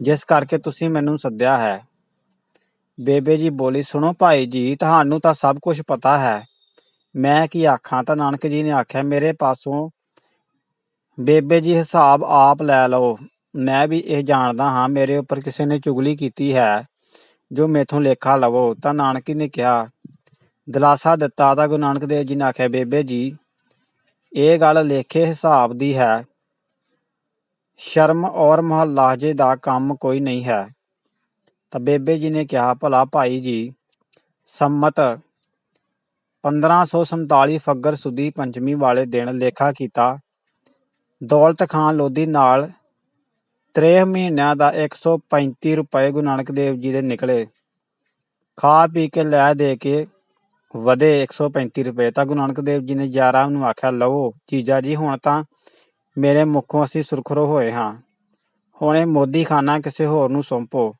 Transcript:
ਜਿਸ ਕਰਕੇ ਤੁਸੀਂ ਮੈਨੂੰ ਸੱਦਿਆ ਹੈ। ਬੇਬੇ ਜੀ ਬੋਲੀ, ਸੁਣੋ ਭਾਈ ਜੀ, ਤੁਹਾਨੂੰ ਤਾਂ ਸਭ ਕੁਝ ਪਤਾ ਹੈ। ਮੈਂ ਕੀ ਆਖਾਂ? ਤਾਂ ਨਾਨਕ ਜੀ ਨੇ ਆਖਿਆ, ਮੇਰੇ ਪਾਸੋਂ ਬੇਬੇ ਜੀ ਹਿਸਾਬ ਆਪ ਲੈ ਲਓ। ਮੈਂ ਵੀ ਇਹ ਜਾਣਦਾ ਹਾਂ, ਮੇਰੇ ਉੱਪਰ ਕਿਸੇ ਨੇ ਚੁਗਲੀ ਕੀਤੀ ਹੈ, ਜੋ ਮੇਥੋਂ ਲੇਖਾ ਲਵੋ। ਤਾਂ ਨਾਨਕ ਜੀ ਨੇ ਕਿਹਾ, ਦਿਲਾਸਾ ਦਿੱਤਾ। ਤਾਂ ਗੁਰੂ ਨਾਨਕ ਦੇਵ ਜੀ ਨੇ ਆਖਿਆ, ਬੇਬੇ ਜੀ, ਇਹ ਗੱਲ ਲੇਖੇ ਹਿਸਾਬ ਦੀ ਹੈ। ਸ਼ਰਮ ਔਰ ਮੁਹੱਲਾਜੇ ਦਾ ਕੰਮ ਕੋਈ ਨਹੀਂ ਹੈ। ਤਾਂ ਬੇਬੇ ਜੀ ਨੇ ਕਿਹਾ, ਭਲਾ ਭਾਈ ਜੀ, ਸੰਮਤ 1547 ਫੱਗਰ ਸੁਦੀ ਪੰਚਮੀ ਵਾਲੇ ਦਿਨ ਲੇਖਾ ਕੀਤਾ। ਦੌਲਤ ਖਾਨ ਲੋਧੀ ਨਾਲ 3 ਮਹੀਨਿਆਂ ਦਾ 135 ਰੁਪਏ ਗੁਰੂ ਨਾਨਕ ਦੇਵ ਜੀ ਦੇ ਨਿਕਲੇ। ਖਾ ਪੀ ਕੇ ਲੈ ਦੇ ਕੇ ਵਧੇ 135 ਰੁਪਏ। ਤਾਂ ਗੁਰੂ ਨਾਨਕ ਦੇਵ ਜੀ ਨੇ 11 ਨੂੰ ਆਖਿਆ, ਲਵੋ, ਜੀਜਾ ਜੀ, ਹੁਣ ਤਾਂ ਮੇਰੇ ਮੁੱਖੋਂ ਅਸੀਂ ਸੁਰਖਰੋ ਹੋਏ ਹਾਂ। ਹੁਣੇ ਇਹ ਮੋਦੀ ਖਾਨਾ ਕਿਸੇ ਹੋਰ ਨੂੰ ਸੌਂਪੋ।